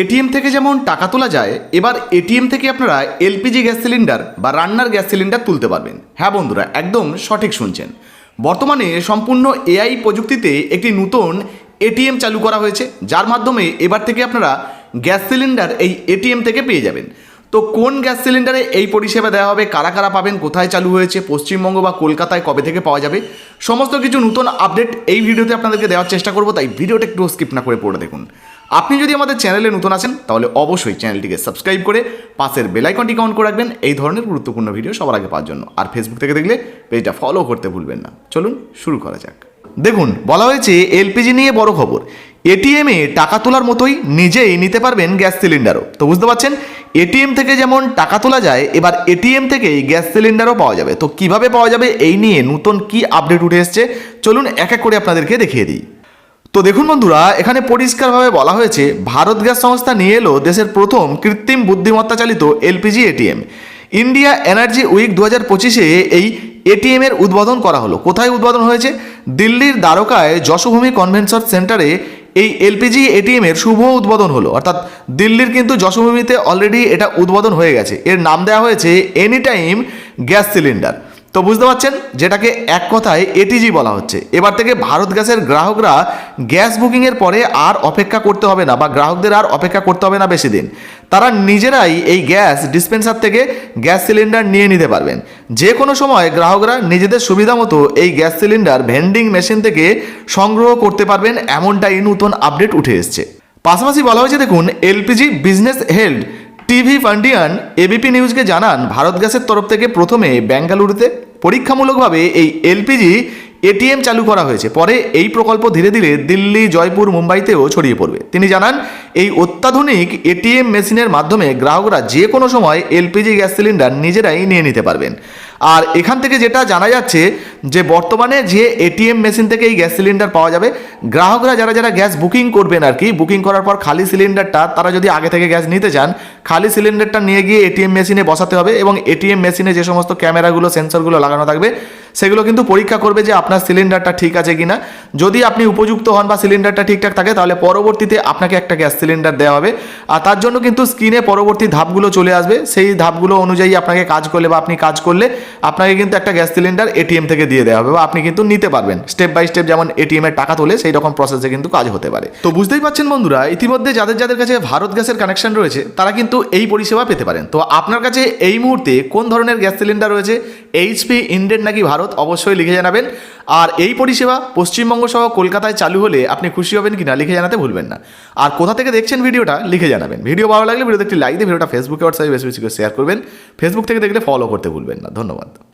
ATM থেকে যেমন টাকা তোলা যায়, এবার এটিএম থেকে আপনারা এলপিজি গ্যাস সিলিন্ডার বা রান্নার গ্যাস সিলিন্ডার তুলতে পারবেন। হ্যাঁ বন্ধুরা, একদম সঠিক শুনছেন। বর্তমানে সম্পূর্ণ এআই প্রযুক্তিতে একটি নতুন এটিএম চালু করা হয়েছে, যার মাধ্যমে এবার থেকে আপনারা গ্যাস সিলিন্ডার এই এটিএম থেকে পেয়ে যাবেন। তো কোন গ্যাস সিলিন্ডারে এই পরিষেবা দেওয়া হবে, কারা কারা পাবেন, কোথায় চালু হয়েছে, পশ্চিমবঙ্গ বা কলকাতায় কবে থেকে পাওয়া যাবে, সমস্ত কিছু নতুন আপডেট এই ভিডিওতে আপনাদেরকে দেওয়ার চেষ্টা করব, তাই ভিডিওটা একটু স্কিপ না করে পড়ে দেখুন। আপনি যদি আমাদের চ্যানেলে নতুন আছেন, তাহলে অবশ্যই চ্যানেলটিকে সাবস্ক্রাইব করে পাশের বেলাইকনটি কাউন্ট করে রাখবেন, এই ধরনের গুরুত্বপূর্ণ ভিডিও সবার আগে পাওয়ার জন্য। আর ফেসবুক থেকে দেখলে পেজটা ফলো করতে ভুলবেন না। চলুন শুরু করা যাক। দেখুন, বলা হয়েছে এলপিজি নিয়ে বড় খবর। এটিএমে টাকা তোলার মতোই নিজেই নিতে পারবেন গ্যাস সিলিন্ডারও। তো বুঝতে পারছেন এটিএম থেকে যেমন টাকা তোলা যায়, এবার এটিএম থেকেই গ্যাস সিলিন্ডারও পাওয়া যাবে। তো কীভাবে পাওয়া যাবে এই নিয়ে নতুন কি আপডেট উঠে এসছে, চলুন এক এক করে আপনাদেরকে দেখিয়ে দিই। তো দেখুন বন্ধুরা, এখানে পরিষ্কারভাবে বলা হয়েছে, ভারত গ্যাস সংস্থা নিয়ে এলো দেশের প্রথম কৃত্রিম বুদ্ধিমত্তা চালিত LPG ATM. India energy week দু হাজার পঁচিশে এই এটিএম এর উদ্বোধন করা হলো। কোথায় উদ্বোধন হয়েছে? দিল্লির দ্বারকায় যশভূমি কনভেনশন সেন্টারে এই এলপিজি এটিএম এর শুভ উদ্বোধন হলো। অর্থাৎ দিল্লির কিন্তু যশভূমিতে অলরেডি এটা উদ্বোধন হয়ে গেছে। এর নাম দেওয়া হয়েছে এনি টাইম গ্যাস সিলিন্ডার। তো বুঝতে পারছেন? যেটাকে এক কথায় এটিজি বলা হচ্ছে। এবার থেকে ভারত গ্যাসের গ্রাহকরা গ্যাস বুকিংয়ের পরে আর অপেক্ষা করতে হবে না বা গ্রাহকদের আর অপেক্ষা করতে হবে না বেশি দিন। তারা নিজেরাই এই গ্যাস ডিসপেন্সার থেকে গ্যাস সিলিন্ডার নিয়ে নিতে পারবেন। যে কোনো সময় গ্রাহকরা নিজেদের সুবিধা মতো এই গ্যাস সিলিন্ডার ভেন্ডিং মেশিন থেকে সংগ্রহ করতে পারবেন, এমনটাই নতুন আপডেট উঠে এসছে। পাশাপাশি বলা হয়েছে, দেখুন এলপিজি বিজনেস হেল্ড টিভি ফান্ডিয়ান এবিপি নিউজকে জানান, ভারত গ্যাসের তরফ থেকে প্রথমে বেঙ্গালুরুতে পরীক্ষামূলকভাবে এই এলপিজি এটিএম চালু করা হয়েছে। পরে এই প্রকল্প ধীরে ধীরে দিল্লি, জয়পুর, মুম্বাইতেও ছড়িয়ে পড়বে। তিনি জানান, এই অত্যাধুনিক এটিএম মেশিনের মাধ্যমে গ্রাহকরা যে কোনো সময় এলপিজি গ্যাস সিলিন্ডার নিজেরাই নিয়ে নিতে পারবেন। আর এখান থেকে যেটা জানা যাচ্ছে যে বর্তমানে যে এটিএম মেশিন থেকে এই গ্যাস সিলিন্ডার পাওয়া যাবে, গ্রাহকরা যারা যারা গ্যাস বুকিং করবেন আর কি, বুকিং করার পর খালি সিলিন্ডারটা, তারা যদি আগে থেকে গ্যাস নিতে চান, খালি সিলিন্ডারটা নিয়ে গিয়ে এটিএম মেশিনে বসাতে হবে এবং এটিএম মেশিনে যে সমস্ত ক্যামেরাগুলো, সেন্সরগুলো লাগানো থাকবে, সেগুলো কিন্তু পরীক্ষা করবে যে আপনার সিলিন্ডারটা ঠিক আছে কিনা। যদি আপনি উপযুক্ত হন বা সিলিন্ডারটা ঠিকঠাক থাকে, তাহলে পরবর্তীতে আপনাকে একটা গ্যাস সিলিন্ডার দেওয়া হবে। আর তার জন্য কিন্তু স্ক্রিনে পরবর্তী ধাপগুলো চলে আসবে। সেই ধাপগুলো অনুযায়ী আপনাকে কাজ করলে বা আপনি কাজ করলে, আপনাকে কিন্তু একটা গ্যাস সিলিন্ডার এটিএম থেকে দিয়ে দেওয়া হবে বা আপনি কিন্তু নিতে পারবেন। স্টেপ বাই স্টেপ যেমন এটিএম এর টাকা তোলে সেই রকম প্রসেসে কিন্তু কাজ হতে পারে। তো বুঝতেই পারছেন বন্ধুরা, ইতিমধ্যে যাদের যাদের কাছে ভারত গ্যাসের কানেকশন রয়েছে, তারা কিন্তু এই পরিষেবা পেতে পারেন। তো আপনার কাছে এই মুহূর্তে কোন ধরনের গ্যাস সিলিন্ডার রয়েছে? এইচপি ইন্ডেন নাকি ভারত? অবশ্যই লিখে জানাবেন। আর এই পরিষেবা পশ্চিমবঙ্গ সহ কলকাতায় চালু হলে আপনি খুশি হবেন কিনা লিখে জানাতে ভুলবেন না। আর কোথা থেকে দেখছেন ভিডিওটা, লিখে জানাবেন। ভিডিও ভালো লাগলে ভিডিওতে একটি লাইক দিয়ে ভিডিওটা ফেসবুকে হোয়াটসঅ্যাপে বেশি বেশি করে শেয়ার করবেন। ফেসবুক থেকে দেখলে ফলো করতে ভুলবেন না। ধন্যবাদ।